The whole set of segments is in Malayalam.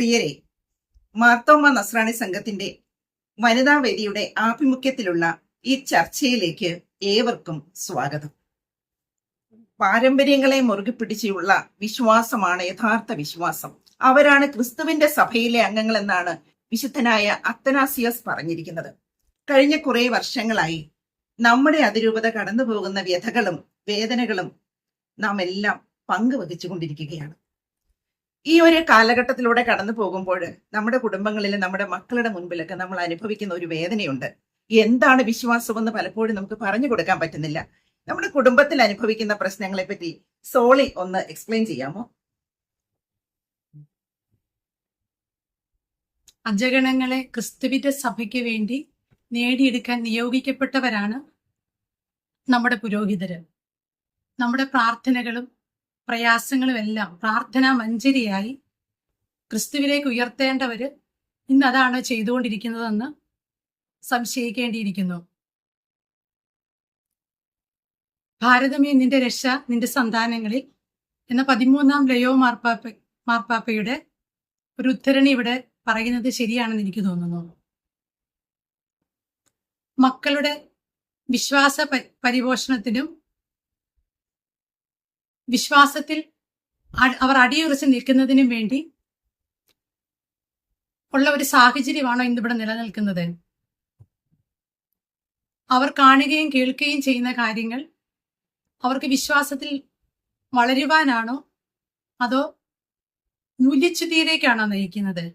പ്രിയരെ മാർത്തോമ നസ്രാണി സംഘത്തിന്റെ വനിതാ വേദിയുടെ ആഭിമുഖ്യത്തിലുള്ള ഈ ചർച്ചയിലേക്ക് ഏവർക്കും സ്വാഗതം. പാരമ്പര്യങ്ങളെ മുറുകെ പിടിച്ചുള്ള വിശ്വാസമാണ് യഥാർത്ഥ വിശ്വാസം. അവരാണ് ക്രിസ്തുവിന്റെ സഭയിലെ അംഗങ്ങൾ എന്നാണ് വിശുദ്ധനായ അത്തനാസിയസ് പറഞ്ഞിരിക്കുന്നത്. കഴിഞ്ഞ കുറെ വർഷങ്ങളായി നമ്മുടെ അതിരൂപത കടന്നു പോകുന്ന വ്യഥകളും വേദനകളും നാം എല്ലാം പങ്കുവഹിച്ചുകൊണ്ടിരിക്കുകയാണ്. ഈ ഒരു കാലഘട്ടത്തിലൂടെ കടന്നു പോകുമ്പോൾ നമ്മുടെ കുടുംബങ്ങളിൽ നമ്മുടെ മക്കളുടെ മുൻപിലൊക്കെ നമ്മൾ അനുഭവിക്കുന്ന ഒരു വേദനയുണ്ട്. എന്താണ് വിശ്വാസമെന്ന് പലപ്പോഴും നമുക്ക് പറഞ്ഞു കൊടുക്കാൻ പറ്റുന്നില്ല. നമ്മുടെ കുടുംബത്തിൽ അനുഭവിക്കുന്ന പ്രശ്നങ്ങളെ പറ്റി സോളി ഒന്ന് എക്സ്പ്ലെയിൻ ചെയ്യാമോ? അജഗണങ്ങളെ ക്രിസ്തുവിന്റെ സഭയ്ക്ക് വേണ്ടി നേടിയെടുക്കാൻ നിയോഗിക്കപ്പെട്ടവരാണ് നമ്മുടെ പുരോഹിതര്. നമ്മുടെ പ്രാർത്ഥനകളും പ്രയാസങ്ങളും എല്ലാം പ്രാർത്ഥനാ മഞ്ജരിയായി ക്രിസ്തുവിലേക്ക് ഉയർത്തേണ്ടവർ ഇന്ന് അതാണ് ചെയ്തുകൊണ്ടിരിക്കുന്നതെന്ന് സംശയിക്കേണ്ടിയിരിക്കുന്നു. ഭാരതമേ നിന്റെ രക്ഷ നിന്റെ സന്താനങ്ങളിൽ എന്ന പതിമൂന്നാം ലയോ മാർപ്പാപ്പ മാർപ്പാപ്പയുടെ ഒരു ഉദ്ധരണി ഇവിടെ പറയുന്നത് ശരിയാണെന്ന് എനിക്ക് തോന്നുന്നു. മക്കളുടെ വിശ്വാസ പരിപോഷണത്തിനും വിശ്വാസത്തിൽ അവർ അടിയുറച്ച് നിൽക്കുന്നതിനും വേണ്ടി ഉള്ള ഒരു സാഹചര്യമാണോ ഇന്നിവിടെ നിലനിൽക്കുന്നത്? അവർ കാണുകയും കേൾക്കുകയും ചെയ്യുന്ന കാര്യങ്ങൾ അവർക്ക് വിശ്വാസത്തിൽ വളരുവാനാണോ? അതോ മൂല്യച്യുതിയിലേക്കാണോ നയിക്കുന്നത്?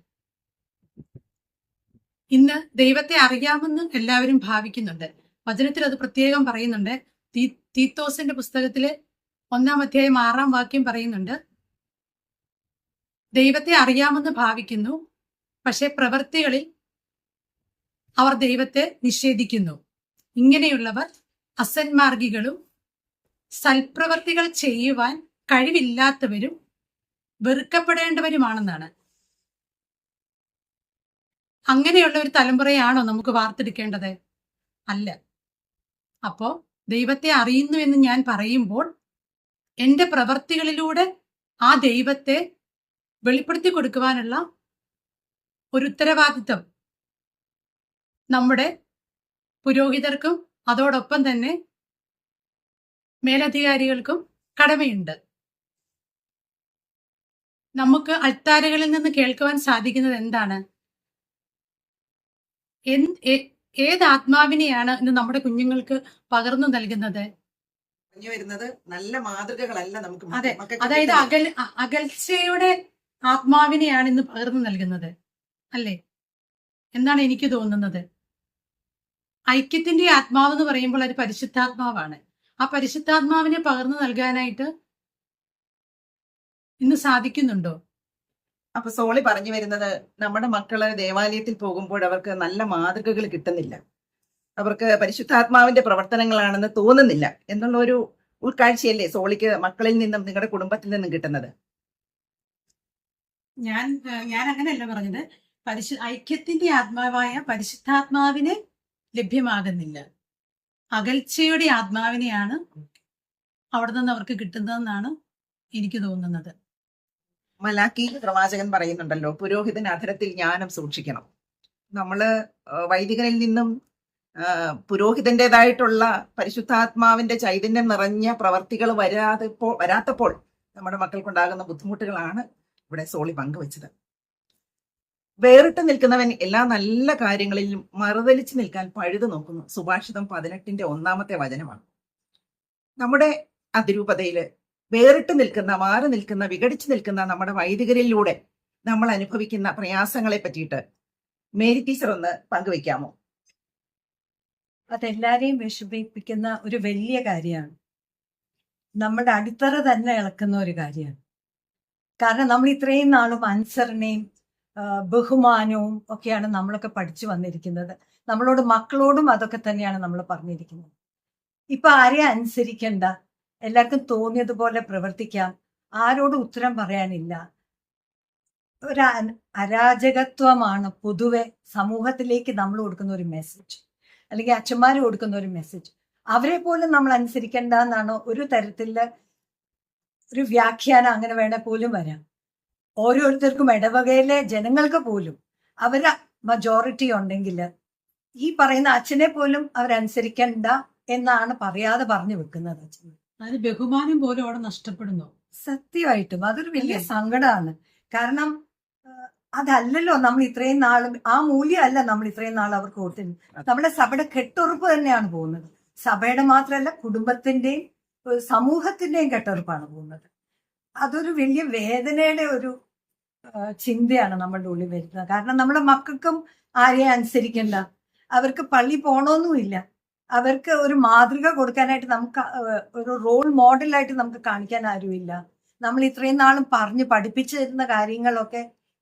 ഇന്ന് ദൈവത്തെ അറിയാമെന്ന് എല്ലാവരും ഭാവിക്കുന്നുണ്ട്. വചനത്തിൽ അത് പ്രത്യേകം പറയുന്നുണ്ട്. തീത്തോസിന്റെ പുസ്തകത്തിൽ ഒന്നാം അധ്യായം ആറാം വാക്യം പറയുന്നുണ്ട്. ദൈവത്തെ അറിയാമെന്ന് ഭാവിക്കുന്നു പക്ഷെ പ്രവൃത്തികളിൽ അവർ ദൈവത്തെ നിഷേധിക്കുന്നു. ഇങ്ങനെയുള്ളവർ അസന്മാർഗികളും സൽപ്രവർത്തികൾ ചെയ്യുവാൻ കഴിവില്ലാത്തവരും വെറുക്കപ്പെടേണ്ടവരുമാണെന്നാണ്. അങ്ങനെയുള്ള ഒരു തലമുറയാണോ നമുക്ക് വാർത്തെടുക്കേണ്ടത്? അല്ല. അപ്പോ ദൈവത്തെ അറിയുന്നു എന്ന് ഞാൻ പറയുമ്പോൾ എന്റെ പ്രവർത്തികളിലൂടെ ആ ദൈവത്തെ വെളിപ്പെടുത്തി കൊടുക്കുവാനുള്ള ഒരു ഉത്തരവാദിത്വം നമ്മുടെ പുരോഹിതർക്കും അതോടൊപ്പം തന്നെ മേലധികാരികൾക്കും കടമയുണ്ട്. നമുക്ക് അൾത്താരകളിൽ നിന്ന് കേൾക്കുവാൻ സാധിക്കുന്നത് എന്താണ്? ഏത് ആത്മാവിനെയാണ് ഇന്ന് നമ്മുടെ കുഞ്ഞുങ്ങൾക്ക് പകർന്നു നൽകുന്നത്? പറഞ്ഞു വരുന്നത് നല്ല മാതൃകകളല്ല നമുക്ക് അതെ, അതായത്. അകൽ അകൽച്ചയുടെ ആത്മാവിനെയാണ് ഇന്ന് പകർന്നു നൽകുന്നത്. അല്ലേ? എന്നാണ് എനിക്ക് തോന്നുന്നത്. ഐക്യത്തിന്റെ ആത്മാവ് എന്ന് പറയുമ്പോൾ അത് പരിശുദ്ധാത്മാവാണ്. ആ പരിശുദ്ധാത്മാവിനെ പകർന്നു നൽകാനായിട്ട് ഇന്ന് സാധിക്കുന്നുണ്ടോ? അപ്പൊ സോളി പറഞ്ഞു വരുന്നത് നമ്മുടെ മക്കൾ ദേവാലയത്തിൽ പോകുമ്പോൾ അവർക്ക് നല്ല മാതൃകകൾ കിട്ടുന്നില്ല. അവർക്ക് പരിശുദ്ധാത്മാവിന്റെ പ്രവർത്തനങ്ങളാണെന്ന് തോന്നുന്നില്ല. എന്നുള്ള ഒരു ഉൾക്കാഴ്ചയല്ലേ സോളിക്ക് മക്കളിൽ നിന്നും നിങ്ങളുടെ കുടുംബത്തിൽ നിന്നും കിട്ടുന്നത്? ഞാൻ ഞാൻ അങ്ങനെയല്ല പറഞ്ഞത്. പരിശു ഐക്യത്തിന്റെ ആത്മാവായ പരിശുദ്ധാത്മാവിനെ ലഭ്യമാകുന്നില്ല. അകൽച്ചയുടെ ആത്മാവിനെയാണ് അവിടെ നിന്ന് അവർക്ക് കിട്ടുന്നതെന്നാണ് എനിക്ക് തോന്നുന്നത്. മലാക്കി പ്രവാചകൻ പറയുന്നുണ്ടല്ലോ പുരോഹിതൻ അധരത്തിൽ ജ്ഞാനം സൂക്ഷിക്കണം. നമ്മൾ വൈദികനിൽ നിന്നും ആ, പുരോഹിതന്റേതായിട്ടുള്ള പരിശുദ്ധാത്മാവിന്റെ ചൈതന്യം നിറഞ്ഞ പ്രവർത്തികൾ വരാതെ വരാത്തപ്പോൾ നമ്മുടെ മക്കൾക്കുണ്ടാകുന്ന ബുദ്ധിമുട്ടുകളാണ് ഇവിടെ സോളി പങ്കുവച്ചത്. വേറിട്ട് നിൽക്കുന്നവൻ എല്ലാ നല്ല കാര്യങ്ങളിലും മറുതലിച്ച് നിൽക്കാൻ പഴുതു നോക്കുന്നു. സുഭാഷിതം പതിനെട്ടിന്റെ ഒന്നാമത്തെ വചനമാണ്. നമ്മുടെ അതിരൂപതയിൽ വേറിട്ട് നിൽക്കുന്ന മാറി നിൽക്കുന്ന വിഘടിച്ചു നിൽക്കുന്ന നമ്മുടെ വൈദികരിലൂടെ നമ്മൾ അനുഭവിക്കുന്ന പ്രയാസങ്ങളെ പറ്റിയിട്ട് മേരി ടീച്ചർ ഒന്ന് പങ്കുവെക്കാമോ അതെല്ലാരെയും വിഷമിപ്പിക്കുന്ന ഒരു വലിയ കാര്യമാണ്. നമ്മുടെ അടിത്തറ തന്നെ ഇളക്കുന്ന ഒരു കാര്യമാണ്. കാരണം നമ്മൾ ഇത്രയും നാളും അനുസരണയും ബഹുമാനവും ഒക്കെയാണ് നമ്മളൊക്കെ പഠിച്ചു വന്നിരിക്കുന്നത്. നമ്മളോട് മക്കളോടും അതൊക്കെ തന്നെയാണ് നമ്മൾ പറഞ്ഞിരിക്കുന്നത്. ഇപ്പൊ ആരെ അനുസരിക്കണ്ട? എല്ലാവർക്കും തോന്നിയതുപോലെ പ്രവർത്തിക്കാം. ആരോടും ഉത്തരം പറയാനില്ല. ഒരു അരാജകത്വമാണ് പൊതുവെ സമൂഹത്തിലേക്ക് നമ്മൾ കൊടുക്കുന്ന ഒരു മെസ്സേജ് അല്ലെങ്കിൽ അച്ഛന്മാർ കൊടുക്കുന്ന ഒരു മെസ്സേജ് അവരെ പോലും നമ്മൾ അനുസരിക്കേണ്ട എന്നാണ് ഒരു തരത്തിൽ ഒരു വ്യാഖ്യാനം അങ്ങനെ വേണേ പോലും വരാം. ഓരോരുത്തർക്കും ഇടവകയിലെ ജനങ്ങൾക്ക് പോലും അവരെ മജോറിറ്റി ഉണ്ടെങ്കിൽ ഈ പറയുന്ന അച്ഛനെ പോലും അവരനുസരിക്കണ്ട എന്നാണ് പറയാതെ പറഞ്ഞു വെക്കുന്നത് അച്ഛൻ. ബഹുമാനം പോലും അവിടെ നഷ്ടപ്പെടുന്നു. സത്യമായിട്ടും അതൊരു വലിയ? സങ്കടമാണ് കാരണം അതല്ലല്ലോ നമ്മൾ ഇത്രയും നാളും ആ മൂല്യമല്ല നമ്മൾ ഇത്രയും നാൾ അവർക്ക് കൊടുത്തിരുന്നത്. നമ്മുടെ സഭയുടെ കെട്ടുറപ്പ് തന്നെയാണ് പോകുന്നത്. സഭയുടെ മാത്രമല്ല കുടുംബത്തിന്റെയും സമൂഹത്തിന്റെയും കെട്ടുറപ്പാണ് പോകുന്നത്. അതൊരു വലിയ വേദനയുടെ ഒരു ചിന്തയാണ് നമ്മളുടെ ഉള്ളിൽ വരുന്നത്. കാരണം നമ്മുടെ മക്കൾക്കും ആരെയും അനുസരിക്കണ്ട. അവർക്ക് പള്ളി പോകണമെന്നുമില്ല അവർക്ക് ഒരു മാതൃക കൊടുക്കാനായിട്ട് നമുക്ക് ഒരു റോൾ മോഡലായിട്ട് നമുക്ക് കാണിക്കാൻ ആരുമില്ല. നമ്മൾ ഇത്രയും നാളും പറഞ്ഞ് പഠിപ്പിച്ചു തരുന്ന കാര്യങ്ങളൊക്കെ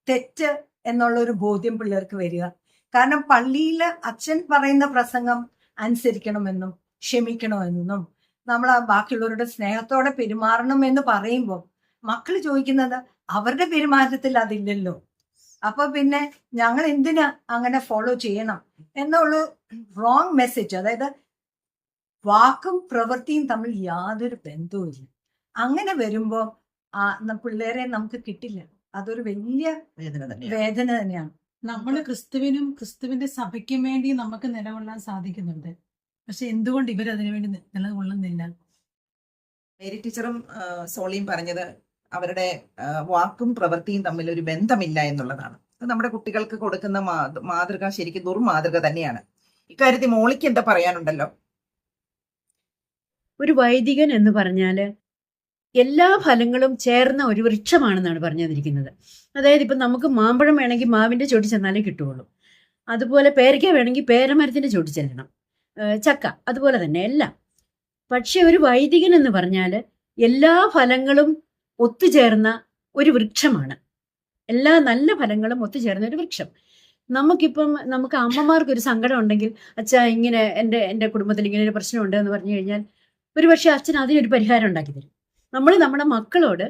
തെറ്റ് എന്നുള്ള ഒരു ബോധ്യം പിള്ളേർക്ക് വരിക. കാരണം പള്ളിയിൽ അച്ഛൻ പറയുന്ന പ്രസംഗം അനുസരിക്കണമെന്നും ക്ഷമിക്കണമെന്നും നമ്മൾ ബാക്കിയുള്ളവരുടെ സ്നേഹത്തോടെ പെരുമാറണം എന്ന് പറയുമ്പോൾ മക്കൾ ചോദിക്കുന്നത് അവരുടെ പെരുമാറ്റത്തിൽ അതില്ലല്ലോ. അപ്പൊ പിന്നെ ഞങ്ങൾ എന്തിനാ അങ്ങനെ ഫോളോ ചെയ്യണം? എന്നുള്ള റോങ് മെസ്സേജ് അതായത് വാക്കും പ്രവൃത്തിയും തമ്മിൽ യാതൊരു ബന്ധവുമില്ല. അങ്ങനെ വരുമ്പോൾ പിള്ളേരെ നമുക്ക് കിട്ടില്ല. അതൊരു വലിയ വേദന തന്നെയാണ്. വേദന തന്നെയാണ്. നമ്മൾ ക്രിസ്തുവിനും ക്രിസ്തുവിന്റെ സഭയ്ക്കും വേണ്ടി നമുക്ക് നിലകൊള്ളാൻ സാധിക്കുന്നുണ്ട്. പക്ഷെ എന്തുകൊണ്ട് ഇവർ അതിനു വേണ്ടി നിലകൊള്ളുന്നില്ല? മേരി ടീച്ചറും സോളിയും പറഞ്ഞത് അവരുടെ വാക്കും പ്രവൃത്തിയും തമ്മിൽ ഒരു ബന്ധമില്ല എന്നുള്ളതാണ്. അത് നമ്മുടെ കുട്ടികൾക്ക് കൊടുക്കുന്ന മാതൃക ശരിക്കും ദുർമാതൃക തന്നെയാണ്. ഇക്കാര്യത്തിൽ മോളിക്ക് എന്താ പറയാനുണ്ടല്ലോ? ഒരു വൈദികൻ എന്ന് പറഞ്ഞാൽ എല്ലാ ഫലങ്ങളും ചേർന്ന ഒരു വൃക്ഷമാണെന്നാണ് പറഞ്ഞു തന്നിരിക്കുന്നത് അതായത് ഇപ്പം നമുക്ക് മാമ്പഴം വേണമെങ്കിൽ മാവിന്റെ ചോട്ടി ചെന്നാലേ കിട്ടുകയുള്ളൂ. അതുപോലെ പേരയ്ക്ക വേണമെങ്കിൽ പേരമരത്തിന്റെ ചോട്ടി ചെല്ലണം. ചക്ക അതുപോലെ തന്നെ എല്ലാം. പക്ഷെ ഒരു വൈദികൻ എന്ന് പറഞ്ഞാൽ എല്ലാ ഫലങ്ങളും ഒത്തുചേർന്ന ഒരു വൃക്ഷമാണ്. എല്ലാ നല്ല ഫലങ്ങളും ഒത്തുചേർന്ന ഒരു വൃക്ഷം. നമുക്കിപ്പം നമുക്ക് അമ്മമാർക്ക് ഒരു സങ്കടം ഉണ്ടെങ്കിൽ അച്ഛാ ഇങ്ങനെ എന്റെ എന്റെ കുടുംബത്തിൽ ഇങ്ങനെ ഒരു പ്രശ്നമുണ്ട് എന്ന് പറഞ്ഞു കഴിഞ്ഞാൽ ഒരു പക്ഷേ അച്ഛൻ അതിനൊരു പരിഹാരം ഉണ്ടാക്കി തരും നമ്മൾ നമ്മുടെ മക്കളോട്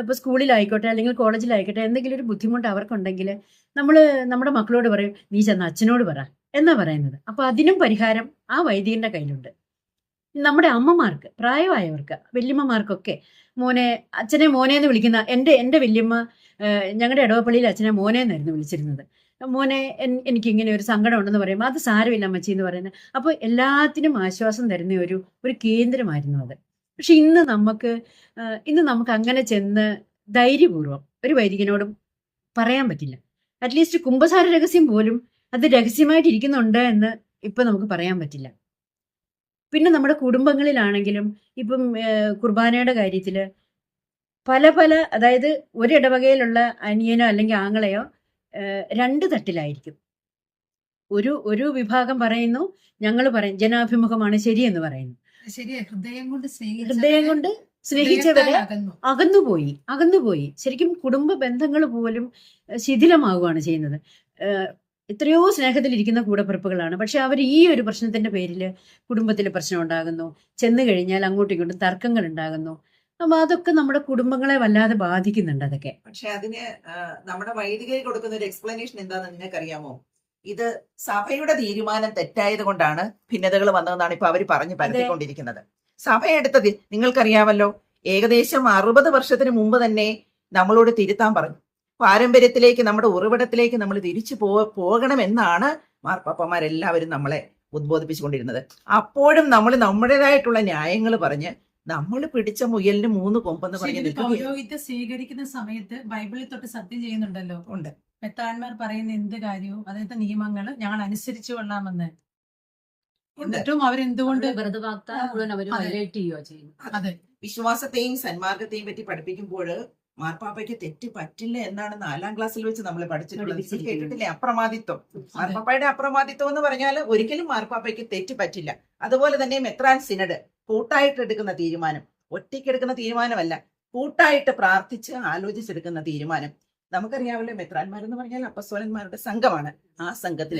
ഇപ്പോൾ സ്കൂളിലായിക്കോട്ടെ അല്ലെങ്കിൽ കോളേജിലായിക്കോട്ടെ എന്തെങ്കിലും ഒരു ബുദ്ധിമുട്ട് അവർക്കുണ്ടെങ്കിൽ നമ്മൾ നമ്മുടെ മക്കളോട് പറയും നീ ചെന്ന് അച്ഛനോട് പറ. എന്നാ പറയുന്നത്. അപ്പോൾ അതിനും പരിഹാരം ആ വൈദികന്റെ കയ്യിലുണ്ട്. നമ്മുടെ അമ്മമാർക്ക് പ്രായമായവർക്ക് വല്യമ്മമാർക്കൊക്കെ മോനെ അച്ഛനെ മോനെ എന്ന് വിളിക്കുന്ന എന്റെ എന്റെ വല്യമ്മ ഞങ്ങളുടെ ഇടവപ്പള്ളിയിൽ അച്ഛനെ മോനെ എന്നായിരുന്നു വിളിച്ചിരുന്നത്. മോനെ എനിക്ക് ഇങ്ങനെ ഒരു സങ്കടം ഉണ്ടെന്ന് പറയുമ്പോൾ അത് സാരമില്ല അമ്മച്ചി എന്ന് പറയുന്നത്. അപ്പോൾ എല്ലാത്തിനും ആശ്വാസം തരുന്ന ഒരു ഒരു കേന്ദ്രമായിരുന്നു അത്. പക്ഷെ ഇന്ന് നമുക്ക് ഇന്ന് നമുക്ക് അങ്ങനെ ചെന്ന് ധൈര്യപൂർവം ഒരു വൈദികനോടും പറയാൻ പറ്റില്ല. അറ്റ്ലീസ്റ്റ് കുംഭസാര രഹസ്യം പോലും അത് രഹസ്യമായിട്ട് ഇരിക്കുന്നുണ്ട് എന്ന് ഇപ്പൊ നമുക്ക് പറയാൻ പറ്റില്ല. പിന്നെ നമ്മുടെ കുടുംബങ്ങളിലാണെങ്കിലും ഇപ്പം കുർബാനയുടെ കാര്യത്തിൽ പല പല അതായത് ഒരു ഇടവകയിലുള്ള അനിയനോ അല്ലെങ്കിൽ ആങ്ങളെയോ രണ്ട് തട്ടിലായിരിക്കും. ഒരു ഒരു വിഭാഗം പറയുന്നു ഞങ്ങൾ പറയും ജനാഭിമുഖമാണ് ശരിയെന്ന് പറയുന്നു. ഹൃദയം കൊണ്ട് ഹൃദയം കൊണ്ട് സ്നേഹിച്ചവരെ അകന്നുപോയി അകന്നുപോയി. ശരിക്കും കുടുംബ ബന്ധങ്ങൾ പോലും ശിഥിലമാവുകയാണ് ചെയ്യുന്നത്. എത്രയോ സ്നേഹത്തിലിരിക്കുന്ന കൂടപ്പിറപ്പുകളാണ്. പക്ഷെ അവർ ഈ ഒരു പ്രശ്നത്തിന്റെ പേരിൽ കുടുംബത്തിൽ പ്രശ്നം ഉണ്ടാകുന്നു. ചെന്ന് കഴിഞ്ഞാൽ അങ്ങോട്ടും ഇങ്ങോട്ടും തർക്കങ്ങൾ ഉണ്ടാകുന്നു. അപ്പൊ അതൊക്കെ നമ്മുടെ കുടുംബങ്ങളെ വല്ലാതെ ബാധിക്കുന്നുണ്ട് അതൊക്കെ. പക്ഷെ അതിന് നമ്മുടെ വൈദികർ കൊടുക്കുന്ന ഒരു എക്സ്പ്ലനേഷൻ എന്താണെന്ന് നിങ്ങൾക്കറിയാമോ? ഇത് സഭയുടെ തീരുമാനം തെറ്റായത് കൊണ്ടാണ് ഭിന്നതകൾ വന്നതെന്നാണ് ഇപ്പൊ അവർ പറഞ്ഞു പരത്തിക്കൊണ്ടിരിക്കുന്നത്. സഭ എടുത്തത് നിങ്ങൾക്കറിയാമല്ലോ ഏകദേശം അറുപത് വർഷത്തിന് മുമ്പ് തന്നെ നമ്മളോട് തിരുത്താൻ പറഞ്ഞു. പാരമ്പര്യത്തിലേക്ക് നമ്മുടെ ഉറവിടത്തിലേക്ക് നമ്മൾ തിരിച്ചു പോ പോകണമെന്നാണ് മാർപ്പാപ്പമാരെല്ലാവരും നമ്മളെ ഉദ്ബോധിപ്പിച്ചുകൊണ്ടിരുന്നത്. അപ്പോഴും നമ്മൾ നമ്മുടേതായിട്ടുള്ള ന്യായങ്ങൾ പറഞ്ഞ് നമ്മൾ പിടിച്ച മുയലിന് മൂന്ന് കൊമ്പെന്ന് പറഞ്ഞു സ്വീകരിക്കുന്ന സമയത്ത് ബൈബിളിൽ തൊട്ട് സത്യം ചെയ്യുന്നുണ്ടല്ലോ. ഉണ്ട്. മെത്താന്മാർ പറയുന്ന എന്ത് കാര്യവും അതായത് നിയമങ്ങൾ ഞങ്ങൾ അനുസരിച്ചു കൊള്ളാമെന്ന്. എന്നിട്ടും അവരെന്തുകൊണ്ട് അതെ. വിശ്വാസത്തെയും സന്മാർഗത്തെയും പറ്റി പഠിപ്പിക്കുമ്പോൾ മാർപ്പാപ്പയ്ക്ക് തെറ്റ് പറ്റില്ല എന്നാണ് നാലാം ക്ലാസ്സിൽ വെച്ച് നമ്മൾ പഠിച്ചിട്ടുള്ളത്. കേട്ടിട്ടില്ലേ? അപ്രമാദിത്വം. മാർപ്പാപ്പയുടെ അപ്രമാദിത്വം എന്ന് പറഞ്ഞാൽ ഒരിക്കലും മാർപ്പാപ്പയ്ക്ക് തെറ്റ് പറ്റില്ല. അതുപോലെ തന്നെ മെത്രാൻ സിനഡ് കൂട്ടായിട്ട് എടുക്കുന്ന തീരുമാനം. ഒറ്റയ്ക്ക് എടുക്കുന്ന തീരുമാനമല്ല. കൂട്ടായിട്ട് പ്രാർത്ഥിച്ച് ആലോചിച്ചെടുക്കുന്ന തീരുമാനം. നമുക്കറിയാമല്ലോ മെത്രാന്മാരെന്ന് പറഞ്ഞാൽ അപ്പസ്വലന്മാരുടെ സംഘമാണ്. ആ സംഘത്തിൽ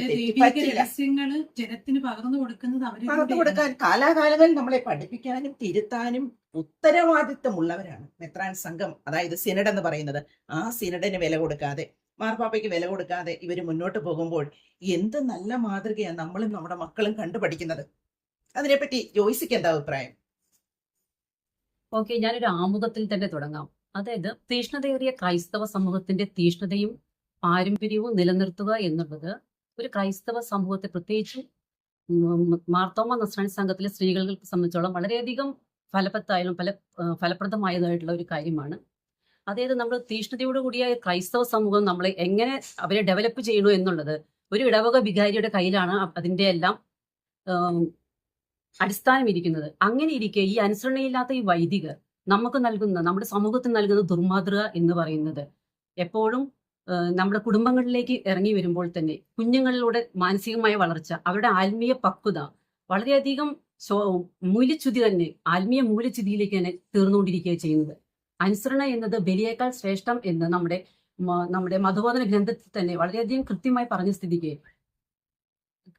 ജനത്തിന് കൊടുക്കുന്നത് പകർന്നു കൊടുക്കാൻ കാലാകാലങ്ങളിൽ നമ്മളെ പഠിപ്പിക്കാനും തിരുത്താനും ഉത്തരവാദിത്തമുള്ളവരാണ് മെത്രാൻ സംഘം അതായത് സിനഡ് എന്ന് പറയുന്നത്. ആ സിനഡിന് വില കൊടുക്കാതെ മാർപ്പാപ്പയ്ക്ക് വില കൊടുക്കാതെ ഇവർ മുന്നോട്ട് പോകുമ്പോൾ എന്ത് നല്ല മാതൃകയാണ് നമ്മളും നമ്മുടെ മക്കളും കണ്ടുപഠിക്കുന്നത്. അതിനെപ്പറ്റി ജോയിസിക്ക് എന്താ അഭിപ്രായം? ഓക്കെ ഞാനൊരു ആമുഖത്തിൽ തന്നെ തുടങ്ങാം. അതായത് തീഷ്ണതയേറിയ ക്രൈസ്തവ സമൂഹത്തിന്റെ തീഷ്ണതയും പാരമ്പര്യവും നിലനിർത്തുക എന്നുള്ളത് ഒരു ക്രൈസ്തവ സമൂഹത്തെ പ്രത്യേകിച്ചും മാർത്തോമ നസ്രാണി സംഘത്തിലെ സ്ത്രീകളെ സംബന്ധിച്ചോളം വളരെയധികം ഫലപ്രദമായാലും ഫല ഫലപ്രദമായതായിട്ടുള്ള ഒരു കാര്യമാണ്. അതായത് നമ്മൾ തീഷ്ണതയോട് കൂടിയ ക്രൈസ്തവ സമൂഹം നമ്മളെ എങ്ങനെ അവരെ ഡെവലപ്പ് ചെയ്യണു എന്നുള്ളത് ഒരു ഇടവക വികാരിയുടെ കയ്യിലാണ് അതിന്റെ എല്ലാം അടിസ്ഥാനം ഇരിക്കുന്നത്. അങ്ങനെ ഇരിക്കെ ഈ അനുസരണയില്ലാത്ത ഈ വൈദികർ നമുക്ക് നൽകുന്ന നമ്മുടെ സമൂഹത്തിന് നൽകുന്ന ദുർമാതൃക എന്ന് പറയുന്നത് എപ്പോഴും നമ്മുടെ കുടുംബങ്ങളിലേക്ക് ഇറങ്ങി വരുമ്പോൾ തന്നെ കുഞ്ഞുങ്ങളിലൂടെ മാനസികമായ വളർച്ച അവരുടെ ആത്മീയ പക്വത വളരെയധികം മൂല്യച്യുതി തന്നെ ആത്മീയ മൂല്യച്യുതിയിലേക്ക് തന്നെ തീർന്നുകൊണ്ടിരിക്കുക ചെയ്യുന്നത്. അനുസരണ എന്നത് ബലിയേക്കാൾ ശ്രേഷ്ഠം എന്ന് നമ്മുടെ നമ്മുടെ മധുബോധന ഗ്രന്ഥത്തിൽ തന്നെ വളരെയധികം കൃത്യമായി പറഞ്ഞ സ്ഥിതിക്ക്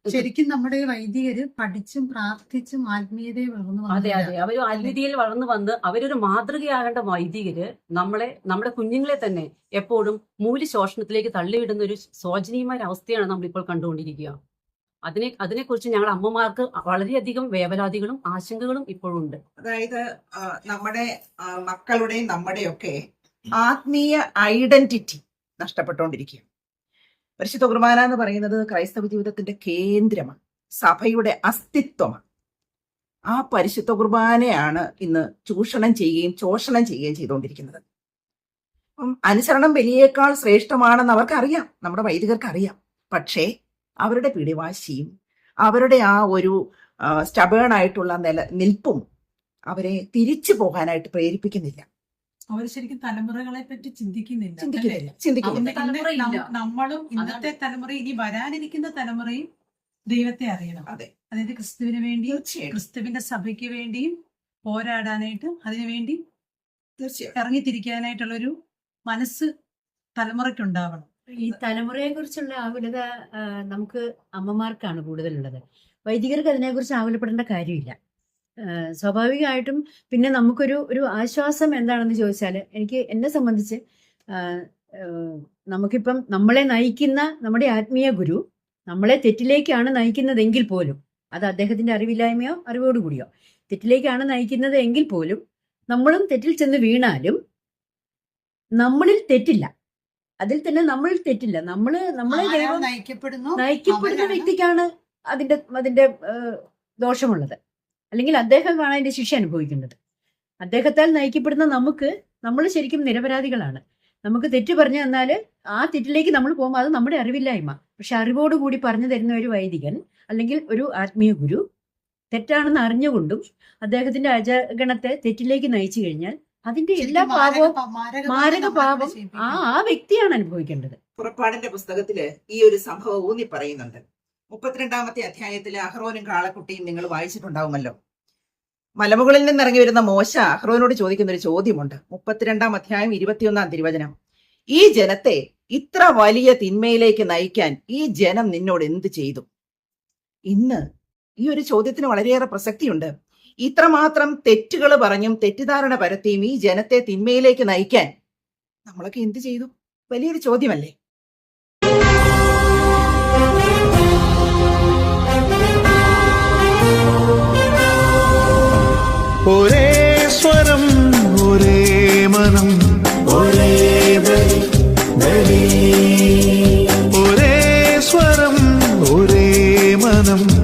ശരിക്കും നമ്മുടെ ഈ വൈദികര് പഠിച്ചും പ്രാർത്ഥിച്ചും ആത്മീയതയെ വളർന്നു അതെ അതെ. അവർ ആത്മീയതയിൽ വളർന്നു വന്ന് അവരൊരു മാതൃകയാകേണ്ട വൈദികര് നമ്മളെ നമ്മുടെ കുഞ്ഞുങ്ങളെ തന്നെ എപ്പോഴും മൂല്യ ശോഷണത്തിലേക്ക് തള്ളിവിടുന്ന ഒരു ശോചനീയമായ അവസ്ഥയാണ് അവസ്ഥയാണ് നമ്മളിപ്പോൾ കണ്ടുകൊണ്ടിരിക്കുക. അതിനെ അതിനെക്കുറിച്ച് ഞങ്ങളുടെ അമ്മമാർക്ക് വളരെയധികം വേവലാതികളും ആശങ്കകളും ഇപ്പോഴുണ്ട്. അതായത് നമ്മുടെ മക്കളുടെയും നമ്മുടെയൊക്കെ ആത്മീയ ഐഡന്റിറ്റി നഷ്ടപ്പെട്ടുകൊണ്ടിരിക്കുക പരിശുദ്ധ കുർബാന എന്ന് പറയുന്നത് ക്രൈസ്തവ ജീവിതത്തിന്റെ കേന്ദ്രമാണ്. സഭയുടെ അസ്തിത്വമാണ്. ആ പരിശുദ്ധ കുർബാനയാണ് ഇന്ന് ചൂഷണം ചെയ്യുകയും ചോഷണം ചെയ്യുകയും ചെയ്തുകൊണ്ടിരിക്കുന്നത്. അപ്പം അനുസരണം വലിയേക്കാൾ ശ്രേഷ്ഠമാണെന്ന് അവർക്കറിയാം. നമ്മുടെ വൈദികർക്ക് അറിയാം പക്ഷേ അവരുടെ പിടിവാശിയും അവരുടെ ആ ഒരു സ്റ്റബേൺ ആയിട്ടുള്ള നില നിൽപ്പും അവരെ തിരിച്ചു പോകാനായിട്ട് പ്രേരിപ്പിക്കുന്നില്ല. അവർ ശരിക്കും തലമുറകളെ പറ്റി ചിന്തിക്കുന്നില്ല നമ്മളും ഇന്നത്തെ തലമുറ ഇനി വരാനിരിക്കുന്ന തലമുറയും ദൈവത്തെ അറിയണം. അതെ. അതായത് ക്രിസ്തുവിന് വേണ്ടി ക്രിസ്തുവിന്റെ സഭയ്ക്ക് വേണ്ടിയും പോരാടാനായിട്ട് അതിനുവേണ്ടി തീർച്ചയായും ഇറങ്ങിത്തിരിക്കാനായിട്ടുള്ള ഒരു മനസ്സ് തലമുറയ്ക്കുണ്ടാവണം. ഈ തലമുറയെ കുറിച്ചുള്ള ആകുലത നമുക്ക് അമ്മമാർക്കാണ് കൂടുതലുള്ളത്. വൈദികർക്ക് അതിനെക്കുറിച്ച് ആകുലപ്പെടേണ്ട കാര്യമില്ല. സ്വാഭാവികമായിട്ടും പിന്നെ നമുക്കൊരു ഒരു ആശ്വാസം എന്താണെന്ന് ചോദിച്ചാൽ എനിക്ക് എന്നെ സംബന്ധിച്ച് നമുക്കിപ്പം നമ്മളെ നയിക്കുന്ന നമ്മുടെ ആത്മീയ ഗുരു നമ്മളെ തെറ്റിലേക്കാണ് നയിക്കുന്നതെങ്കിൽ പോലും അത് അദ്ദേഹത്തിന്റെ അറിവില്ലായ്മയോ അറിവോടുകൂടിയോ തെറ്റിലേക്കാണ് നയിക്കുന്നത് എങ്കിൽ പോലും നമ്മളും തെറ്റിൽ ചെന്ന് വീണാലും നമ്മളിൽ തെറ്റില്ല. അതിൽ തന്നെ നമ്മൾ തെറ്റില്ല. നമ്മൾ നമ്മളെ ദൈവം നയിക്കപ്പെടുന്ന? വ്യക്തിക്കാണ് അതിന്റെ അതിന്റെ ദോഷമുള്ളത്. അല്ലെങ്കിൽ അദ്ദേഹമാണ് അതിന്റെ ശിക്ഷ അനുഭവിക്കുന്നത്. അദ്ദേഹത്താൽ നയിക്കപ്പെടുന്ന നമുക്ക് നമ്മൾ ശരിക്കും നിരപരാധികളാണ്. നമുക്ക് തെറ്റ് പറഞ്ഞു തന്നാൽ ആ തെറ്റിലേക്ക് നമ്മൾ പോകുമ്പോൾ അത് നമ്മുടെ അറിവില്ലായ്മ. പക്ഷെ അറിവോടുകൂടി പറഞ്ഞു തരുന്ന ഒരു വൈദികൻ അല്ലെങ്കിൽ ഒരു ആത്മീയ ഗുരു തെറ്റാണെന്ന് അറിഞ്ഞുകൊണ്ടും അദ്ദേഹത്തിന്റെ അജഗണത്തെ തെറ്റിലേക്ക് നയിച്ചു കഴിഞ്ഞാൽ അതിന്റെ എല്ലാ പാപവും മാരക- പാപം ആ ആ വ്യക്തിയാണ് അനുഭവിക്കേണ്ടത്. പുറപ്പാടിന്റെ പുസ്തകത്തിൽ ഈ ഒരു സംഭവം ഊന്നി പറയുന്നുണ്ട് മുപ്പത്തിരണ്ടാമത്തെ അധ്യായത്തിൽ അഹ്റോനും കാളക്കുട്ടിയും നിങ്ങൾ വായിച്ചിട്ടുണ്ടാവുമല്ലോ. മലമുകളിൽ നിന്ന് ഇറങ്ങി വരുന്ന മോശ അഹ്റോനോട് ചോദിക്കുന്ന ഒരു ചോദ്യമുണ്ട്. മുപ്പത്തിരണ്ടാം അധ്യായം ഇരുപത്തിയൊന്നാം തിരുവചനം. ഈ ജനത്തെ ഇത്ര വലിയ തിന്മയിലേക്ക് നയിക്കാൻ ഈ ജനം നിന്നോട് എന്ത് ചെയ്തു? ഇന്ന് ഈ ഒരു ചോദ്യത്തിന് വളരെയേറെ പ്രസക്തിയുണ്ട്. ഇത്രമാത്രം തെറ്റുകൾ പറഞ്ഞും തെറ്റിദ്ധാരണ പരത്തിയും ഈ ജനത്തെ തിന്മയിലേക്ക് നയിക്കാൻ നമ്മളൊക്കെ എന്ത് ചെയ്തു? വലിയൊരു ചോദ്യമല്ലേ? ഒരേ സ്വരം ഒരേ മനം. ഒരേ ഒരേ സ്വരം ഒരേ മനം.